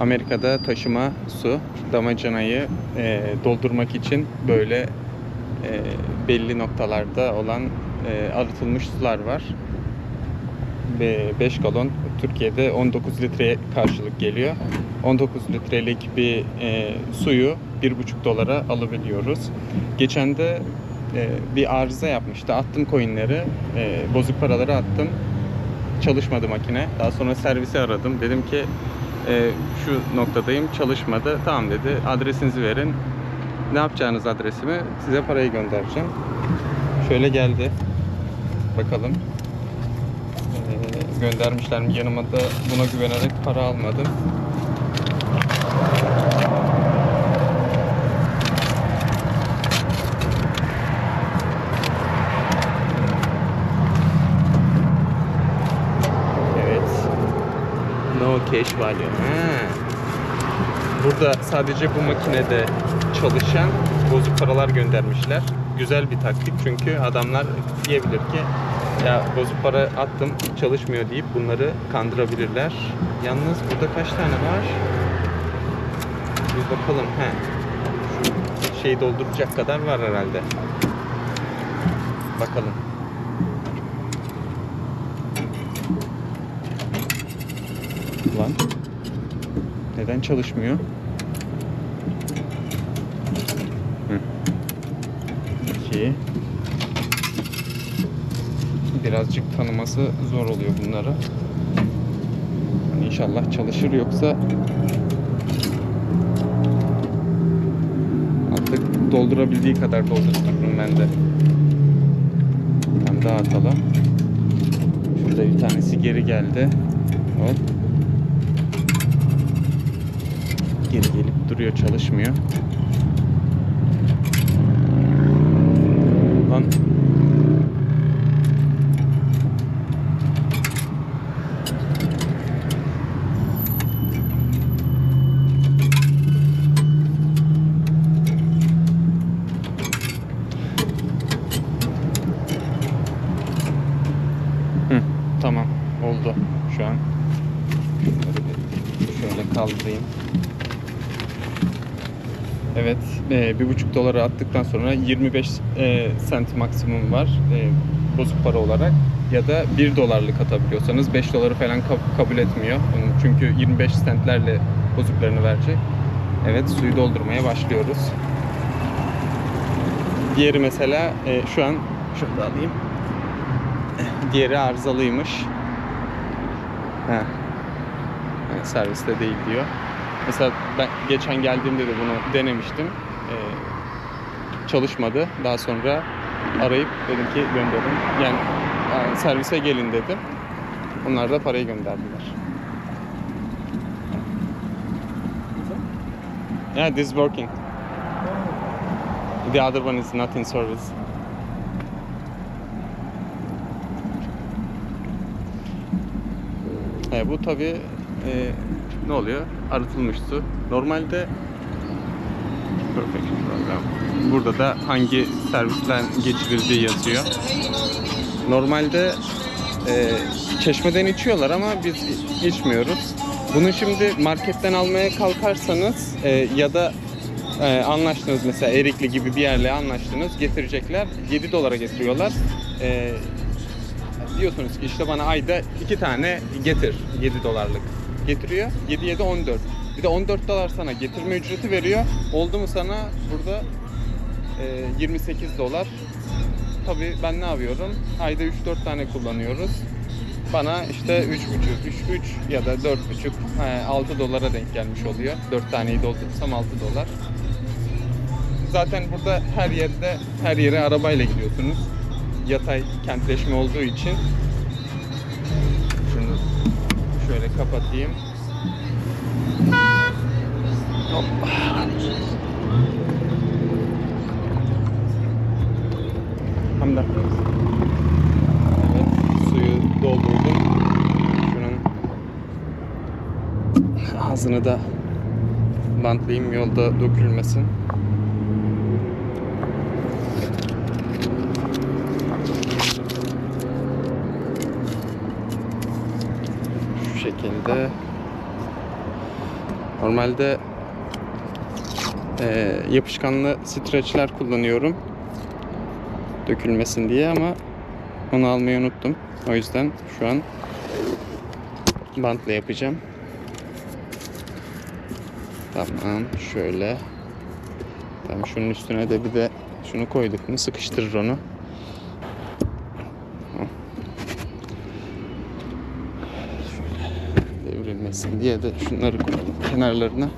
Amerika'da taşıma su damacanayı e, doldurmak için böyle e, belli noktalarda olan e, arıtılmış sular var. 5 galon Türkiye'de 19 litreye karşılık geliyor. 19 litrelik bir e, suyu 1,5 dolara alabiliyoruz. Geçen de e, bir arıza yapmıştı. Attım coinleri, e, bozuk paraları attım. Çalışmadı makine. Daha sonra servisi aradım. Dedim ki e, şu noktadayım çalışmadı. Tamam dedi. Adresinizi verin. Ne yapacağınız adresimi size parayı göndereceğim. Şöyle geldi. Bakalım. Ee, göndermişler mi? Yanıma da buna güvenerek para almadım. Evet. No cash value. Burada sadece bu makinede çalışan bozuk paralar göndermişler. Güzel bir taktik çünkü adamlar diyebilir ki ya bozuk para attım çalışmıyor deyip bunları kandırabilirler. Yalnız burada kaç tane var? Bir bakalım. He. Şu şeyi dolduracak kadar var herhalde. Bakalım. Lan. Neden çalışmıyor? Hı. Birazcık tanıması zor oluyor bunları. Hani inşallah çalışır yoksa artık doldurabildiği kadar doldurturum ben de. Tane daha atalım. Şurada bir tanesi geri geldi. Hop. Geri gelip duruyor çalışmıyor. Lan Hı, tamam oldu şu an. Şöyle kaldırayım. Evet, e, bir buçuk dolara attıktan sonra 25 e, sent maksimum var e, bozuk para olarak. Ya da 1 dolarlık atabiliyorsanız 5 doları falan kab- kabul etmiyor. Çünkü 25 centlerle bozuklarını verecek. Evet, suyu doldurmaya başlıyoruz. Diğeri mesela e, şu an şurada alayım. Diğeri arızalıymış. Heh. Serviste değil diyor. Mesela ben geçen geldiğimde de bunu denemiştim. Ee, çalışmadı. Daha sonra arayıp dedim ki gönderin. Yani, yani servise gelin dedim. Onlar da parayı gönderdiler. Yeah, this is working. The other one is not in service. E, bu tabi ne oluyor? Arıtılmış su. Normalde Perfect program. Burada da hangi servisten geçirildiği yazıyor. Normalde e, çeşmeden içiyorlar ama biz içmiyoruz. Bunu şimdi marketten almaya kalkarsanız e, ya da e, anlaştınız mesela Erikli gibi bir yerle anlaştınız getirecekler 7 dolara getiriyorlar. E, diyorsunuz ki işte bana ayda iki tane getir 7 dolarlık getiriyor. 7 7 14 bir de 14 dolar sana getirme ücreti veriyor. Oldu mu sana? Burada e, 28 dolar. Tabi ben ne yapıyorum? Ayda 3-4 tane kullanıyoruz. Bana işte 3,5 3, 3 ya da 4,5 he, 6 dolara denk gelmiş oluyor. 4 taneyi doldurursam 6 dolar. Zaten burada her yerde her yere arabayla gidiyorsunuz. Yatay kentleşme olduğu için şöyle kapatayım. Hop. Hamda. Evet, suyu doldurdum. Şunun ağzını da bantlayayım yolda dökülmesin. Şekilde Normalde e, yapışkanlı streçler kullanıyorum. Dökülmesin diye ama onu almayı unuttum. O yüzden şu an bantla yapacağım. Tamam şöyle. Tamam şunun üstüne de bir de şunu koyduk mu sıkıştırır onu. Tamam. Devrilmesin diye de şunları koydum kenarlarına.